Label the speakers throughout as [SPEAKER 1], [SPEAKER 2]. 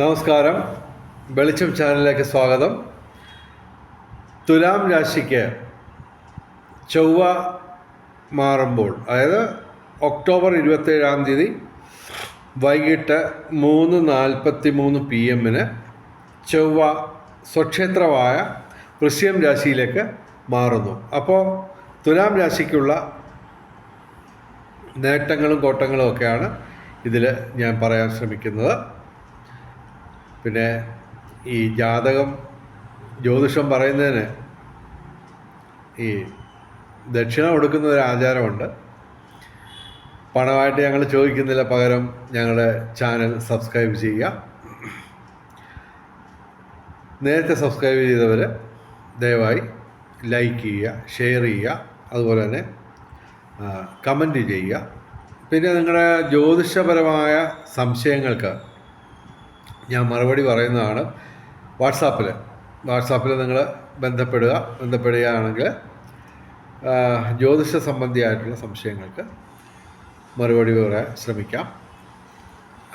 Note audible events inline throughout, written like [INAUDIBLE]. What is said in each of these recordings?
[SPEAKER 1] നമസ്കാരം. വെളിച്ചം ചാനലിലേക്ക് സ്വാഗതം. തുലാം രാശിക്ക് ചൊവ്വ മാറുമ്പോൾ അതായത് ഒക്ടോബർ ഇരുപത്തേഴാം തീയതി വൈകിട്ട് മൂന്ന് നാൽപ്പത്തി മൂന്ന് പി എമ്മിന് ചൊവ്വ സ്വക്ഷേത്രമായ വൃശ്യം രാശിയിലേക്ക് മാറുന്നു. അപ്പോൾ തുലാം രാശിക്കുള്ള നേട്ടങ്ങളും കോട്ടങ്ങളും ഒക്കെയാണ് ഇതിൽ ഞാൻ പറയാൻ ശ്രമിക്കുന്നത്. പിന്നെ ഈ ജാതകം ജ്യോതിഷം പറയുന്നതിന് ഈ ദക്ഷിണ കൊടുക്കുന്ന ഒരു ആചാരമുണ്ട്. പണമായിട്ട് ഞങ്ങൾ ചോദിക്കുന്നില്ല പകരം ഞങ്ങളുടെ ചാനൽ സബ്സ്ക്രൈബ് ചെയ്യുക. നേരത്തെ സബ്സ്ക്രൈബ് ചെയ്തവർ ദയവായി ലൈക്ക് ചെയ്യുക ഷെയർ ചെയ്യുക അതുപോലെ തന്നെ കമന്റ് ചെയ്യുക. പിന്നെ നിങ്ങളുടെ ജ്യോതിഷപരമായ സംശയങ്ങൾക്ക് ഞാൻ മറുപടി പറയുന്നതാണ്. വാട്സാപ്പിൽ വാട്സാപ്പിൽ നിങ്ങൾ ബന്ധപ്പെടുക. ബന്ധപ്പെടുകയാണെങ്കിൽ ജ്യോതിഷ സംബന്ധിയായിട്ടുള്ള സംശയങ്ങൾക്ക് മറുപടി പറയാൻ ശ്രമിക്കാം.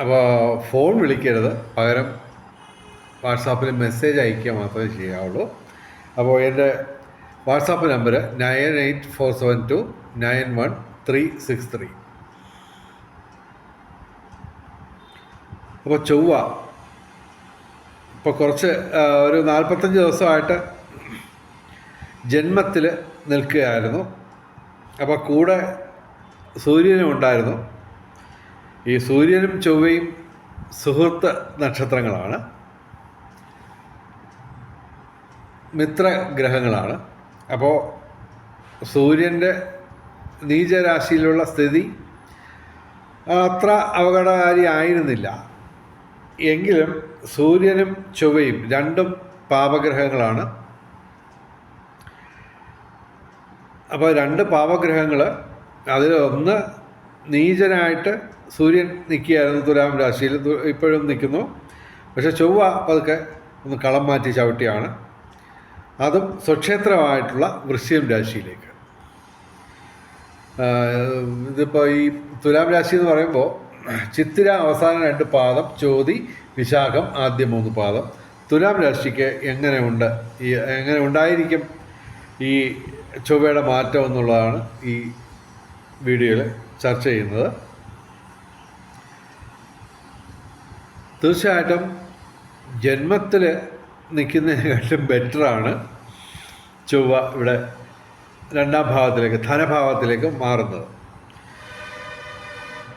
[SPEAKER 1] അപ്പോൾ ഫോൺ വിളിക്കരുത്. പകരം വാട്സാപ്പിൽ മെസ്സേജ് അയക്കുക മാത്രമേ ചെയ്യാവുള്ളൂ. അപ്പോൾ എന്റെ WhatsApp number nine eight four seven two nine one three six three. അപ്പോൾ ചൊവ്വ ഇപ്പോൾ കുറച്ച് ഒരു നാൽപ്പത്തഞ്ച് ദിവസമായിട്ട് ജന്മത്തിൽ നിൽക്കുകയായിരുന്നു. അപ്പോൾ കൂടെ സൂര്യനും ഉണ്ടായിരുന്നു. ഈ സൂര്യനും ചൊവ്വയും സുഹൃത്ത് നക്ഷത്രങ്ങളാണ്. മിത്രഗ്രഹങ്ങളാണ്. അപ്പോൾ സൂര്യന്റെ നീചരാശിയിലുള്ള സ്ഥിതി അത്ര അപകടകാരി ആയിരുന്നില്ല. എങ്കിലും സൂര്യനും ചൊവ്വയും രണ്ടും പാപഗ്രഹങ്ങളാണ്. അപ്പോൾ രണ്ട് പാപഗ്രഹങ്ങൾ അതിൽ ഒന്ന് നീചനായിട്ട് സൂര്യൻ നിൽക്കുകയായിരുന്നു തുലാം രാശിയിൽ ഇപ്പോഴും നിൽക്കുന്നു. പക്ഷേ ചൊവ്വ പതുക്കെ ഒന്ന് കളം മാറ്റി ചവിട്ടിയാണ്. അതും സ്വക്ഷേത്രമായിട്ടുള്ള വൃശ്യം രാശിയിലേക്ക്. ഇതിപ്പോൾ ഈ തുലാം രാശി എന്ന് പറയുമ്പോൾ ചിത്തിര അവസാന രണ്ട് പാദം ചോതി വിശാഖം ആദ്യ മൂന്ന് പാദം. തുലാം രാശിക്ക് എങ്ങനെയുണ്ട്? ഈ എങ്ങനെ ഉണ്ടായിരിക്കും ഈ ചൊവ്വയുടെ മാറ്റം എന്നുള്ളതാണ് ഈ വീഡിയോയിൽ ചർച്ച ചെയ്യുന്നത്. തീർച്ചയായിട്ടും ജന്മത്തിൽ നിൽക്കുന്നതിനെക്കാട്ടും ബെറ്ററാണ് ചൊവ്വ ഇവിടെ രണ്ടാം ഭാവത്തിലേക്ക് ധനഭാവത്തിലേക്ക് മാറുന്നത്.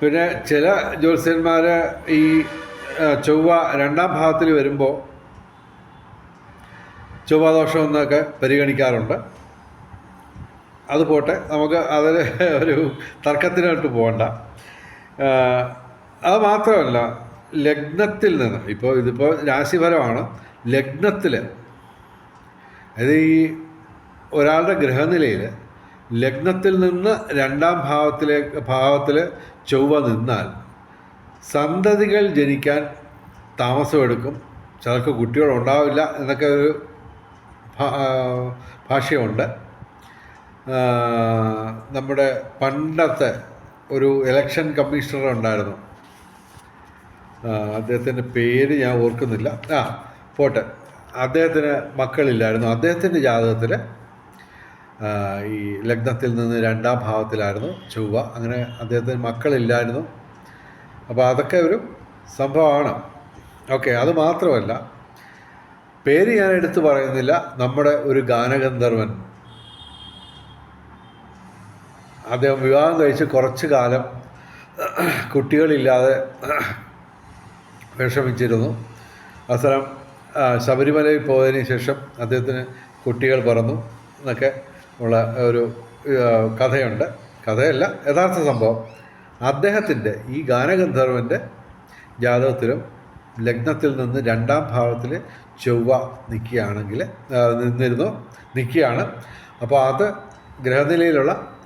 [SPEAKER 1] പിന്നെ ചില ജ്യോത്സ്യന്മാർ ഈ ചൊവ്വ രണ്ടാം ഭാഗത്തിൽ വരുമ്പോൾ ചൊവ്വാദോഷം എന്നൊക്കെ പരിഗണിക്കാറുണ്ട്. അത് പോട്ടെ നമുക്ക് അതിൽ ഒരു തർക്കത്തിനായിട്ട് പോകണ്ട. അത് മാത്രമല്ല ലഗ്നത്തിൽ നിന്ന് ഇപ്പോൾ ഇതിപ്പോൾ രാശിഫലമാണ്. ലഗ്നത്തിൽ അതായത് ഈ ഒരാളുടെ ഗ്രഹനിലയിൽ ലഗ്നത്തിൽ നിന്ന് രണ്ടാം ഭാവത്തിലേക്ക് ഭാവത്തിൽ ചൊവ്വ നിന്നാൽ സന്തതികൾ ജനിക്കാൻ താമസമെടുക്കും. ചിലർക്ക് കുട്ടികളുണ്ടാവില്ല എന്നൊക്കെ ഒരു ഭാ- ആ, ഭാഷ്യമുണ്ട് ആ, നമ്മുടെ പണ്ടത്തെ ഒരു ഇലക്ഷൻ കമ്മീഷണർ ഉണ്ടായിരുന്നു. അദ്ദേഹത്തിന്റെ പേര് ഞാൻ ഓർക്കുന്നില്ല. ആ പോട്ടെ. അദ്ദേഹത്തിന് മക്കളില്ലായിരുന്നു. അദ്ദേഹത്തിന്റെ ജാതകത്തിൽ ഈ ലഗ്നത്തിൽ നിന്ന് രണ്ടാം ഭാവത്തിലായിരുന്നു ചൊവ്വ. അങ്ങനെ അദ്ദേഹത്തിന് മക്കളില്ലായിരുന്നു. അപ്പോൾ അതൊക്കെ ഒരു സംഭവമാണ്. ഓക്കെ അത് മാത്രമല്ല പേര് ഞാൻ എടുത്തു പറയുന്നില്ല. നമ്മുടെ ഒരു ഗാനഗന്ധർവൻ. അദ്ദേഹം വിവാഹം കഴിച്ച് കുറച്ച് കാലം കുട്ടികളില്ലാതെ വിഷമിച്ചിരുന്നു. അവസരം ശബരിമലയിൽ പോയതിന് ശേഷം അദ്ദേഹത്തിന് കുട്ടികൾ പറന്നു എന്നൊക്കെ ഉള്ള ഒരു കഥയുണ്ട്. കഥയല്ല യഥാർത്ഥ സംഭവം. അദ്ദേഹത്തിന്റെ ഈ ഗാനഗന്ധർവന്റെ ജാതകത്തിലും ലഗ്നത്തിൽ നിന്ന് രണ്ടാം ഭാവത്തിൽ ചൊവ്വ നിൽക്കുകയാണെങ്കിൽ നിന്നിരുന്നു നിൽക്കുകയാണ്. അപ്പോൾ അത് ഗ്രഹനിലയിലുള്ള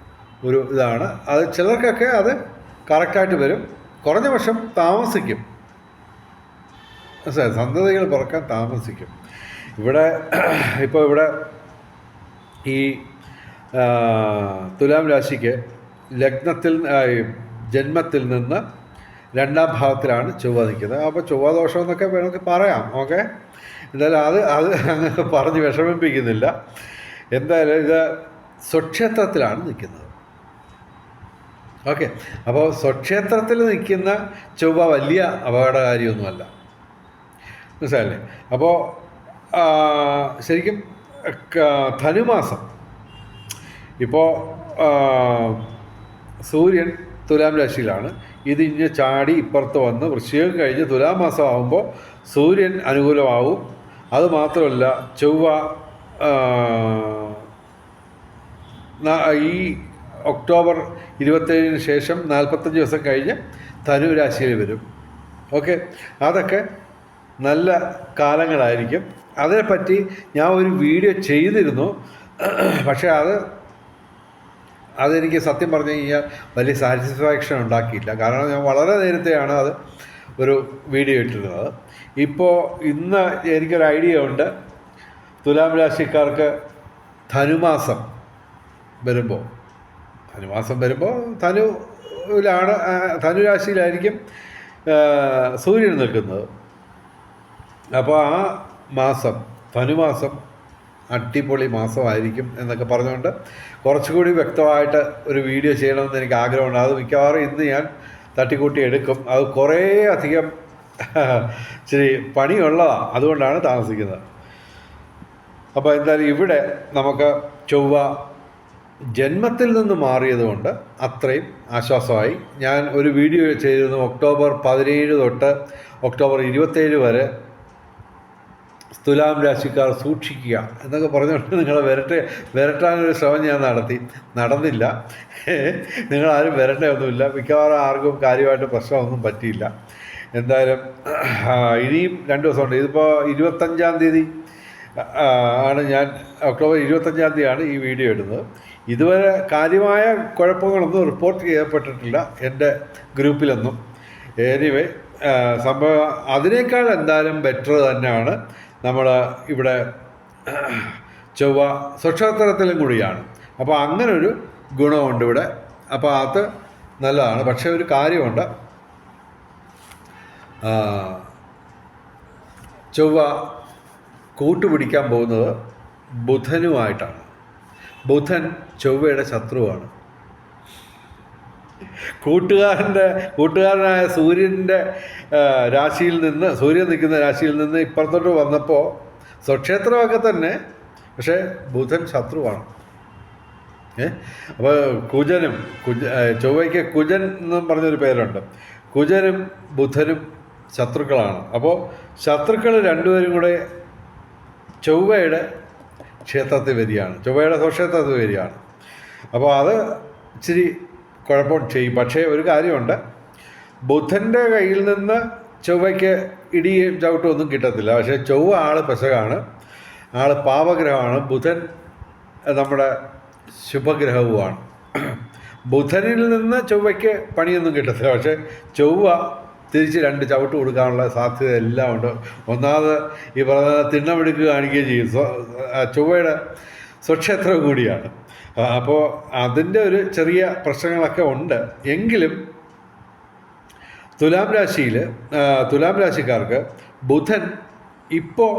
[SPEAKER 1] ഒരു ഇതാണ്. അത് ചിലർക്കൊക്കെ അത് കറക്റ്റായിട്ട് വരും. കുറഞ്ഞ പക്ഷം താമസിക്കും? സന്തതികൾ പിറക്കാൻ താമസിക്കും. ഇവിടെ ഇപ്പോൾ ഇവിടെ ഈ തുലാം രാശിക്ക് ലഗ്നത്തിൽ ജന്മത്തിൽ നിന്ന് രണ്ടാം ഭാവത്തിലാണ് ചൊവ്വ നിൽക്കുന്നത്. അപ്പോൾ ചൊവ്വ ദോഷം എന്നൊക്കെ വേണമെങ്കിൽ പറയാം ഓക്കെ? എന്തായാലും അത് അത് അങ്ങ് പറഞ്ഞ് വിഷമിപ്പിക്കുന്നില്ല. എന്തായാലും ഇത് സ്വക്ഷേത്രത്തിലാണ് നിൽക്കുന്നത്. ഓക്കെ? അപ്പോൾ സ്വക്ഷേത്രത്തിൽ നിൽക്കുന്ന ചൊവ്വ വലിയ അപകടകാരിയൊന്നുമല്ല. മനസ്സിലല്ലേ അപ്പോൾ ശരിക്കും ധനുമാസം. ഇപ്പോൾ സൂര്യൻ തുലാം രാശിയിലാണ്. ഇത് ഇഞ്ഞ് ചാടി ഇപ്പുറത്ത് വന്ന് വൃശ്ചികം കഴിഞ്ഞ് തുലാം മാസം ആകുമ്പോൾ സൂര്യൻ അനുകൂലമാവും. അതുമാത്രമല്ല ചൊവ്വ ഈ ഒക്ടോബർ ഇരുപത്തേഴിന് ശേഷം നാൽപ്പത്തഞ്ച് ദിവസം കഴിഞ്ഞ് ധനു രാശിയിൽ വരും. ഓക്കെ? അതൊക്കെ നല്ല കാലങ്ങളായിരിക്കും. അതിനെപ്പറ്റി ഞാൻ ഒരു വീഡിയോ ചെയ്തിരുന്നു. പക്ഷേ അത് അതെനിക്ക് സത്യം പറഞ്ഞു കഴിഞ്ഞാൽ വലിയ സാറ്റിസ്ഫാക്ഷൻ ഉണ്ടാക്കിയില്ല. കാരണം ഞാൻ വളരെ നേരത്തെയാണ് അത് ഒരു വീഡിയോ ഇട്ടിരുന്നത്. ഇപ്പോൾ ഇന്ന് എനിക്കൊരു ഐഡിയ ഉണ്ട്. തുലാം രാശിക്കാർക്ക് ധനുമാസം വരുമ്പോൾ. ധനുമാസം വരുമ്പോൾ ധനുവിലാണ് ധനുരാശിയിലായിരിക്കും സൂര്യൻ നിൽക്കുന്നത്. അപ്പോൾ ആ മാസം ധനുമാസം അടിപൊളി മാസമായിരിക്കും എന്നൊക്കെ പറഞ്ഞുകൊണ്ട് കുറച്ചുകൂടി വ്യക്തമായിട്ട് ഒരു വീഡിയോ ചെയ്യണമെന്ന് എനിക്ക് ആഗ്രഹമുണ്ട്. അത് മിക്കവാറും ഇന്ന് ഞാൻ തട്ടിക്കൂട്ടി എടുക്കും. അത് കുറേ അധികം [LAUGHS] ഇച്ചിരി പണിയുള്ളതാണ് അതുകൊണ്ടാണ് താമസിക്കുന്നത്. അപ്പോൾ എന്തായാലും ഇവിടെ നമുക്ക് ചൊവ്വ ജന്മത്തിൽ നിന്ന് മാറിയതുകൊണ്ട് അത്രയും ആശ്വാസമായി. ഞാൻ ഒരു വീഡിയോ ചെയ്തിരുന്നു ഒക്ടോബർ പതിനേഴ് തൊട്ട് ഒക്ടോബർ ഇരുപത്തേഴ് വരെ തുലാം രാശിക്കാർ സൂക്ഷിക്കുക എന്നൊക്കെ പറഞ്ഞുകൊണ്ട് നിങ്ങളെ വരട്ടെ വരട്ടാനൊരു ശ്രമം ഞാൻ നടത്തി. നടന്നില്ല. നിങ്ങളാരും വരട്ടയൊന്നുമില്ല. മിക്കവാറും ആർക്കും കാര്യമായിട്ട് പ്രശ്നമൊന്നും പറ്റിയില്ല. എന്തായാലും ഇനിയും രണ്ട് ദിവസമുണ്ട്. ഇതിപ്പോൾ ഇരുപത്തഞ്ചാം തീയതി ആണ് ഞാൻ ഒക്ടോബർ ഇരുപത്തഞ്ചാം തീയതിയാണ് ഈ വീഡിയോ ഇടുന്നത്. ഇതുവരെ കാര്യമായ കുഴപ്പങ്ങളൊന്നും റിപ്പോർട്ട് ചെയ്യപ്പെട്ടിട്ടില്ല എന്റെ ഗ്രൂപ്പിലൊന്നും. എനിവേ സംഭവം അതിനേക്കാൾ എന്തായാലും ബെറ്റർ തന്നെയാണ്. നമ്മൾ ഇവിടെ ചൊവ്വ സ്വക്ഷേത്രത്തിലും കൂടിയാണ്. അപ്പോൾ അങ്ങനെ ഒരു ഗുണമുണ്ട് ഇവിടെ. അപ്പോൾ അത് നല്ലതാണ്. പക്ഷേ ഒരു കാര്യമുണ്ട്. ചൊവ്വ കൂട്ടുപിടിക്കാൻ പോകുന്നത് ബുധനുമായിട്ടാണ്. ബുധൻ ചൊവ്വയുടെ ശത്രുവാണ്. കൂട്ടുകാരന്റെ കൂട്ടുകാരനായ സൂര്യന്റെ രാശിയിൽ നിന്ന് സൂര്യൻ നിൽക്കുന്ന രാശിയിൽ നിന്ന് ഇപ്പുറത്തോട്ട് വന്നപ്പോൾ സ്വക്ഷേത്രമൊക്കെ തന്നെ പക്ഷേ ബുധൻ ശത്രുവാണ്. ഏ? അപ്പോൾ കുജനും കുജ ചൊവ്വയ്ക്ക് കുജൻ എന്നും പറഞ്ഞൊരു പേരുണ്ട്. കുജനും ബുധനും ശത്രുക്കളാണ്. അപ്പോൾ ശത്രുക്കൾ രണ്ടുപേരും കൂടെ ചൊവ്വയുടെ ക്ഷേത്രത്തിൽ വരികയാണ്. ചൊവ്വയുടെ സ്വക്ഷേത്രത്തിൽ വരികയാണ്. അപ്പോൾ അത് ഇച്ചിരി കുഴപ്പം ചെയ്യും. പക്ഷേ ഒരു കാര്യമുണ്ട്. ബുധന്റെ കയ്യിൽ നിന്ന് ചൊവ്വയ്ക്ക് ഇടിയും ചവിട്ടും ഒന്നും കിട്ടത്തില്ല. പക്ഷേ ചൊവ്വ ആൾ പെശകാണ്. ആൾ പാപഗ്രഹമാണ്. ബുധൻ നമ്മുടെ ശുഭഗ്രഹവുമാണ്. ബുധനിൽ നിന്ന് ചൊവ്വയ്ക്ക് പണിയൊന്നും കിട്ടത്തില്ല. പക്ഷേ ചൊവ്വ തിരിച്ച് രണ്ട് ചവിട്ട് കൊടുക്കാനുള്ള സാധ്യത എല്ലാം ഉണ്ട്. ഒന്നാമത് ഈ പറഞ്ഞ തിണ്ണമെടുക്കുക കാണിക്കുകയും ചെയ്യും. ചൊവ്വയുടെ സ്വക്ഷേത്രം കൂടിയാണ്. അപ്പോൾ അതിന്റെ ഒരു ചെറിയ പ്രശ്നങ്ങളൊക്കെ ഉണ്ട്. എങ്കിലും തുലാം രാശിയിൽ തുലാം രാശിക്കാർക്ക് ബുധൻ ഇപ്പോൾ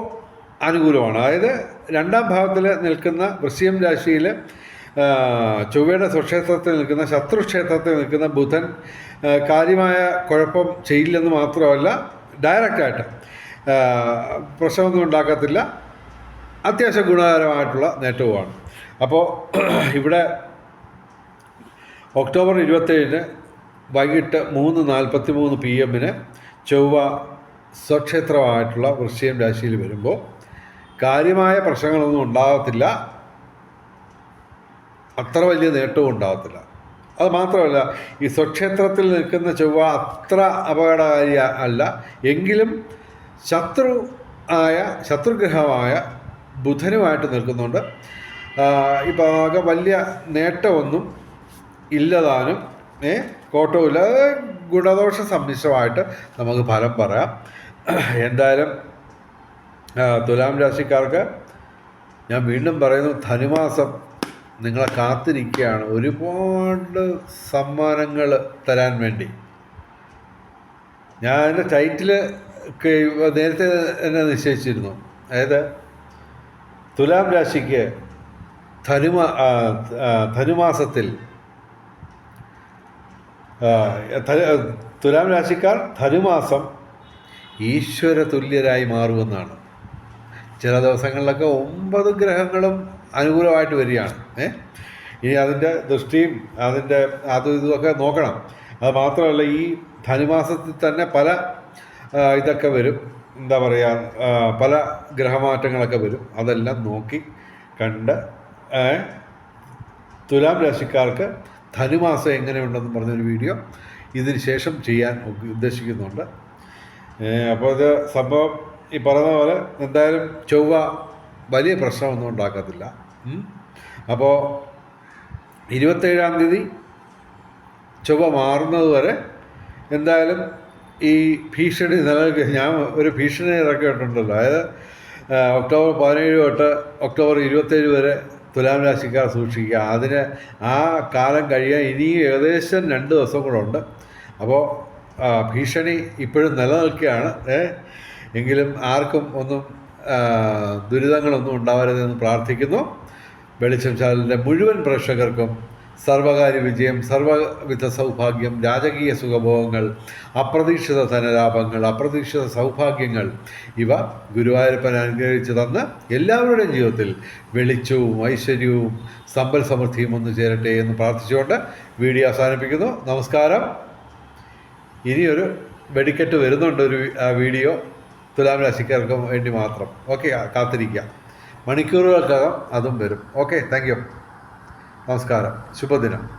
[SPEAKER 1] അനുകൂലമാണ്. അതായത് രണ്ടാം ഭാവത്തിൽ നിൽക്കുന്ന വൃശ്യം രാശിയിൽ ചൊവ്വയുടെ സ്വക്ഷേത്രത്തിൽ നിൽക്കുന്ന ശത്രുക്ഷേത്രത്തിൽ നിൽക്കുന്ന ബുധൻ കാര്യമായ കുഴപ്പം ചെയ്യില്ലെന്ന് മാത്രമല്ല ഡയറക്റ്റായിട്ട് പ്രശ്നമൊന്നും ഉണ്ടാക്കത്തില്ല. അത്യാവശ്യം ഗുണകരമായിട്ടുള്ള നേട്ടവുമാണ്. അപ്പോൾ ഇവിടെ ഒക്ടോബർ ഇരുപത്തേഴിന് വൈകിട്ട് മൂന്ന് നാൽപ്പത്തി മൂന്ന് പി എമ്മിന് ചൊവ്വ സ്വക്ഷേത്രമായിട്ടുള്ള വൃശ്ചികം രാശിയിൽ വരുമ്പോൾ കാര്യമായ പ്രശ്നങ്ങളൊന്നും ഉണ്ടാകത്തില്ല. അത്ര വലിയ നേട്ടവും ഉണ്ടാകത്തില്ല. അത് മാത്രമല്ല ഈ സ്വക്ഷേത്രത്തിൽ നിൽക്കുന്ന ചൊവ്വ അത്ര അപകടകാരി അല്ല. എങ്കിലും ശത്രു ആയ ശത്രുഗ്രഹമായ ബുധനുമായിട്ട് നിൽക്കുന്നുണ്ട്. ഇപ്പോൾ ആകെ വലിയ നേട്ടമൊന്നും ഇല്ലതാനും ഏ കോട്ടവുമില്ല. ഗുണദോഷ സമ്മിശ്രമായിട്ട് നമുക്ക് ഫലം പറയാം. എന്തായാലും തുലാം രാശിക്കാർക്ക് ഞാൻ വീണ്ടും പറയുന്നു ധനുമാസം നിങ്ങളെ കാത്തിരിക്കുകയാണ്. ഒരുപാട് സമ്മാനങ്ങൾ തരാൻ വേണ്ടി. ഞാൻ എന്റെ ടൈറ്റിൽ നേരത്തെ എന്നെ നിശ്ചയിച്ചിരുന്നു. അതായത് തുലാം രാശിക്ക് ധനുമാ ധനുമാസത്തിൽ തുലാം രാശിക്കാർ ധനുമാസം ഈശ്വര തുല്യരായി മാറുമെന്നാണ്. ചില ദിവസങ്ങളിലൊക്കെ ഒമ്പത് ഗ്രഹങ്ങളും അനുകൂലമായിട്ട് വരികയാണ്. ഏ? ഇനി അതിന്റെ ദൃഷ്ടിയും അതിന്റെ അതും ഇതുമൊക്കെ നോക്കണം. അത് മാത്രമല്ല ഈ ധനുമാസത്തിൽ തന്നെ പല ഇതൊക്കെ വരും. എന്താ പറയുക പല ഗ്രഹമാറ്റങ്ങളൊക്കെ വരും. അതെല്ലാം നോക്കി കണ്ട് തുലാം രാശിക്കാർക്ക് ധനുമാസം എങ്ങനെയുണ്ടെന്ന് പറഞ്ഞൊരു വീഡിയോ ഇതിന് ശേഷം ചെയ്യാൻ ഉദ്ദ- ഉദ്ദേശിക്കുന്നുണ്ട് അപ്പോൾ ഇത് സംഭവം ഈ പറഞ്ഞ പോലെ എന്തായാലും ചൊവ്വ വലിയ പ്രശ്നമൊന്നും ഉണ്ടാക്കത്തില്ല. അപ്പോൾ ഇരുപത്തേഴാം തീയതി ചൊവ്വ മാറുന്നത് വരെ എന്തായാലും ഈ ഭീഷണി നിലനിൽക്കുക ഞാൻ ഒരു ഭീഷണി ഇറക്കിയിട്ടുണ്ടല്ലോ. അതായത് ഒക്ടോബർ പതിനേഴ് തൊട്ട് ഒക്ടോബർ ഇരുപത്തേഴ് വരെ തുലാം രാശിക്കാർ സൂക്ഷിക്കുക. അതിന് ആ കാലം കഴിയാൻ ഇനിയും ഏകദേശം രണ്ട് ദിവസം കൂടെ ഉണ്ട്. അപ്പോൾ ഭീഷണി ഇപ്പോഴും നിലനിൽക്കുകയാണ്. എങ്കിലും ആർക്കും ഒന്നും ദുരിതങ്ങളൊന്നും ഉണ്ടാവരുതെന്ന് പ്രാർത്ഥിക്കുന്നു. വെളിച്ചം ചാനലിന്റെ മുഴുവൻ പ്രേക്ഷകർക്കും സർവകാര്യ വിജയം സർവവിധ സൗഭാഗ്യം രാജകീയ സുഖഭോഗങ്ങൾ അപ്രതീക്ഷിത ധനലാഭങ്ങൾ അപ്രതീക്ഷിത സൗഭാഗ്യങ്ങൾ ഇവ ഗുരുവായൂരപ്പൻ അനുഗ്രഹിച്ചു തന്ന് എല്ലാവരുടെയും ജീവിതത്തിൽ വെളിച്ചവും ഐശ്വര്യവും സമ്പൽ സമൃദ്ധിയും ഒന്നു ചേരട്ടെ എന്ന് പ്രാർത്ഥിച്ചുകൊണ്ട് വീഡിയോ അവസാനിപ്പിക്കുന്നു. നമസ്കാരം. ഇനിയൊരു വെടിക്കെട്ട് വരുന്നുണ്ട് ഒരു വീഡിയോ തുലാം രാശിക്കാർക്ക് വേണ്ടി മാത്രം. ഓക്കെ കാത്തിരിക്കുക. മണിക്കൂറുകൾക്കകം അതും വരും. ഓക്കെ താങ്ക് നമസ്കാരം. ശുഭദിനം.